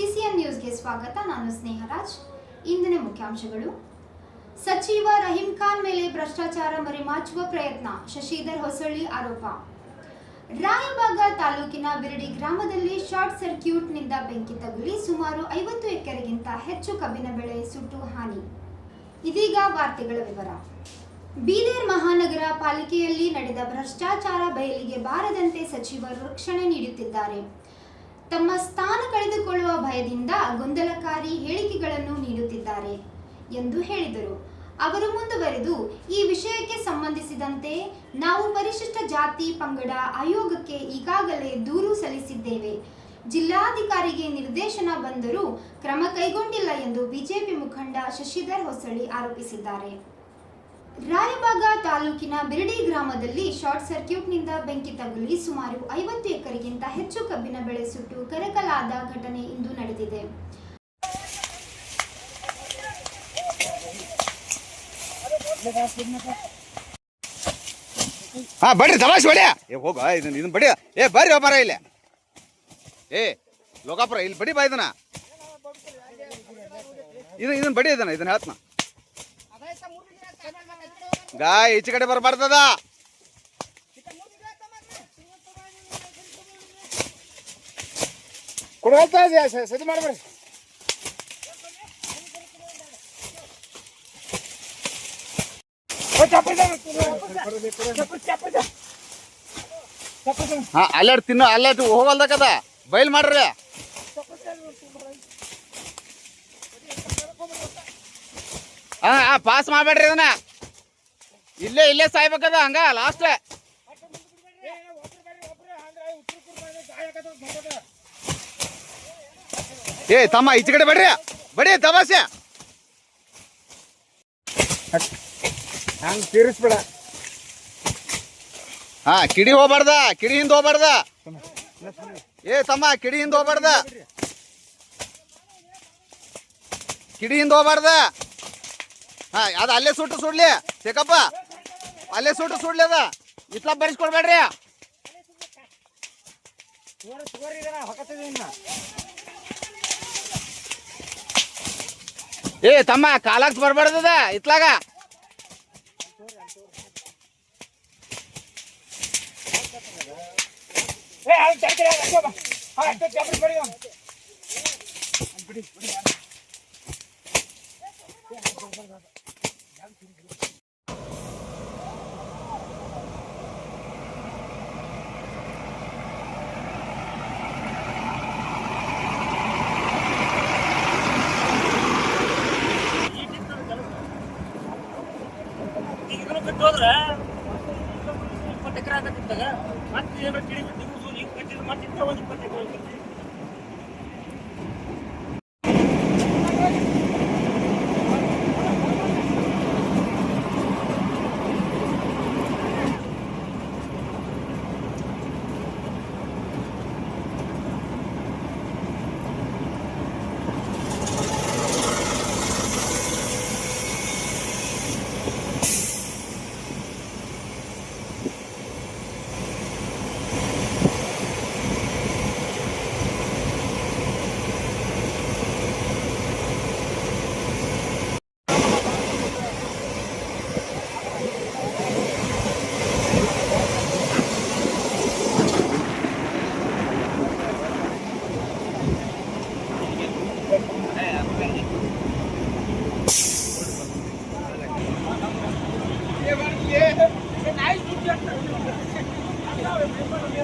CCN ನ್ಯೂಸ್ಗೆ ಸ್ವಾಗತ. ನಾನು ಸ್ನೇಹರಾಜ್. ಇಂದಿನ ಮುಖ್ಯಾಂಶಗಳು. ಸಚಿವ ರಹೀಂ ಖಾನ್ ಮೇಲೆ ಭ್ರಷ್ಟಾಚಾರ ಮರೆಮಾಚುವ ಪ್ರಯತ್ನ, ಶಶಿಧರ್ ಹೊಸಳ್ಳಿ ಆರೋಪ. ರಾಯಬಾಗ ತಾಲೂಕಿನ ಬಿರಡಿ ಗ್ರಾಮದಲ್ಲಿ ಶಾರ್ಟ್ ಸರ್ಕ್ಯೂಟ್ನಿಂದ ಬೆಂಕಿ ತಗುಲಿ ಸುಮಾರು ಐವತ್ತು ಎಕರೆಗಿಂತ ಹೆಚ್ಚು ಕಬ್ಬಿನ ಬೆಳೆ ಸುಟ್ಟು ಹಾನಿ. ಇದೀಗ ವಾರ್ತೆಗಳ ವಿವರ. ಬೀದರ್ ಮಹಾನಗರ ಪಾಲಿಕೆಯಲ್ಲಿ ನಡೆದ ಭ್ರಷ್ಟಾಚಾರ ಬಯಲಿಗೆ ಬಾರದಂತೆ ಸಚಿವರು ರಕ್ಷಣೆ ನೀಡುತ್ತಿದ್ದಾರೆ. ತಮ್ಮ ಸ್ಥಾನ ಕಳೆದುಕೊಳ್ಳುವ ಭಯದಿಂದ ಗೊಂದಲಕಾರಿ ಹೇಳಿಕೆಗಳನ್ನು ನೀಡುತ್ತಿದ್ದಾರೆ ಎಂದು ಹೇಳಿದರು. ಅವರು ಮುಂದುವರೆದು, ಈ ವಿಷಯಕ್ಕೆ ಸಂಬಂಧಿಸಿದಂತೆ ನಾವು ಪರಿಶಿಷ್ಟ ಜಾತಿ ಪಂಗಡ ಆಯೋಗಕ್ಕೆ ಈಗಾಗಲೇ ದೂರು ಸಲ್ಲಿಸಿದ್ದೇವೆ. ಜಿಲ್ಲಾಧಿಕಾರಿಗೆ ನಿರ್ದೇಶನ ಬಂದರೂ ಕ್ರಮ ಕೈಗೊಂಡಿಲ್ಲ ಎಂದು ಬಿಜೆಪಿ ಮುಖಂಡ ಶಶಿಧರ್ ಹೊಸಳ್ಳಿ ಆರೋಪಿಸಿದ್ದಾರೆ. ರಾಯಬಾಗ ತಾಲೂಕಿನ ಬಿರಡಿ ಗ್ರಾಮದಲ್ಲಿ ಶಾರ್ಟ್ ಸರ್ಕ್ಯೂಟ್ನಿಂದ ಬೆಂಕಿ ತಗುಲಿ ಸುಮಾರು ಐವತ್ತು ಎಕರೆಗಿಂತ ಹೆಚ್ಚು ಕಬ್ಬಿನ ಬೆಳೆ ಸುಟ್ಟು ಕರಕಲಾದ ಘಟನೆ ಇಂದು ನಡೆದಿದೆ. ಹಾ ಬಡ್ರಿ ತಮಾಷೆ ಬಡಿಯ ಏ ಹೋಗ ಇದನ್ನ ಇದನ್ನ ಬಡಿಯ ಏ ಬರ್ರಿ ವ್ಯಾಪಾರ ಇಲ್ಲ. ಏ ಲೋಕಾಪುರ ಇಲ್ಲಿ ಬಡಿ ಬಾ ಇದನ್ನ. ಇದನ್ನ ಇದನ್ನ ಬಡಿ ಇದನ್ನ ಇದನ್ನ ಹೇಳ್ತನ. ಗಾಯ ಈಚೆ ಕಡೆ ಬರಬಾರ್ದದ. ಕೊಡ್ತಾ ಇದೆಯಾ? ಸರಿ ಮಾಡ್ಬೇಡಿ. ಹಾ ಅಲ್ಲೇ ತಿನ್ನು ಅಲ್ಲೇ ಹೋಗಲ್ದಕ್ಕದ ಬೈಲ್ ಮಾಡ್ರಿ. ಹಾ ಪಾಸ್ ಮಾಡ್ಬೇಡ್ರಿ ಇದನ್ನ. ಇಲ್ಲೇ ಇಲ್ಲೇ ಸಾಯ್ಬೇಕದ ಹಂಗ ಲಾಸ್ಟ್ ಏ ತಮ್ಮ ಈಚೆ ಕಡೆ ಬಡ್ರಿ ಬಡಿ ತಮಾಷೆ. ಹಂಗ ತೀರಿಸ್ಬೇಡ. ಹಾ ಕಿಡಿ ಹೋಗ್ಬಾರ್ದ ಕಿಡಿ ಹಿಂದ ಹೋಗ್ಬಾರ್ದ. ಏ ತಮ್ಮ ಕಿಡಿ ಹಿಂದ ಹೋಗ್ಬಾರ್ದ. ಕಿಡಿ ಹಿಂದ ಹೋಗ್ಬಾರ್ದ. ಹಾ ಅದ ಅಲ್ಲೇ ಸುಟ್ಟು ಸುಡ್ಲಿ ಸೇಕಪ್ಪ ಅಲ್ಲೇ ಸುಟ್ಟು ಸುಡ್ಲದ ಇತ್ಲ ಬರಿಸ್ಕೊಡ್ಬೇಡ್ರಿ. ಏ ತಮ್ಮ ಕಾಲಾಗ್ ಬರ್ಬಾರ್ದದ ಇತ್ಲಾಗ ಎಕರೆ ಆಗತ್ತಿದ್ದಾಗ ಮತ್ತೆ ಏನೋ ಕಿಡಿ ಬಿದ್ದು ಮತ್ತೆ ಇಂಥ ಒಂದು ಇಪ್ಪತ್ತೈದು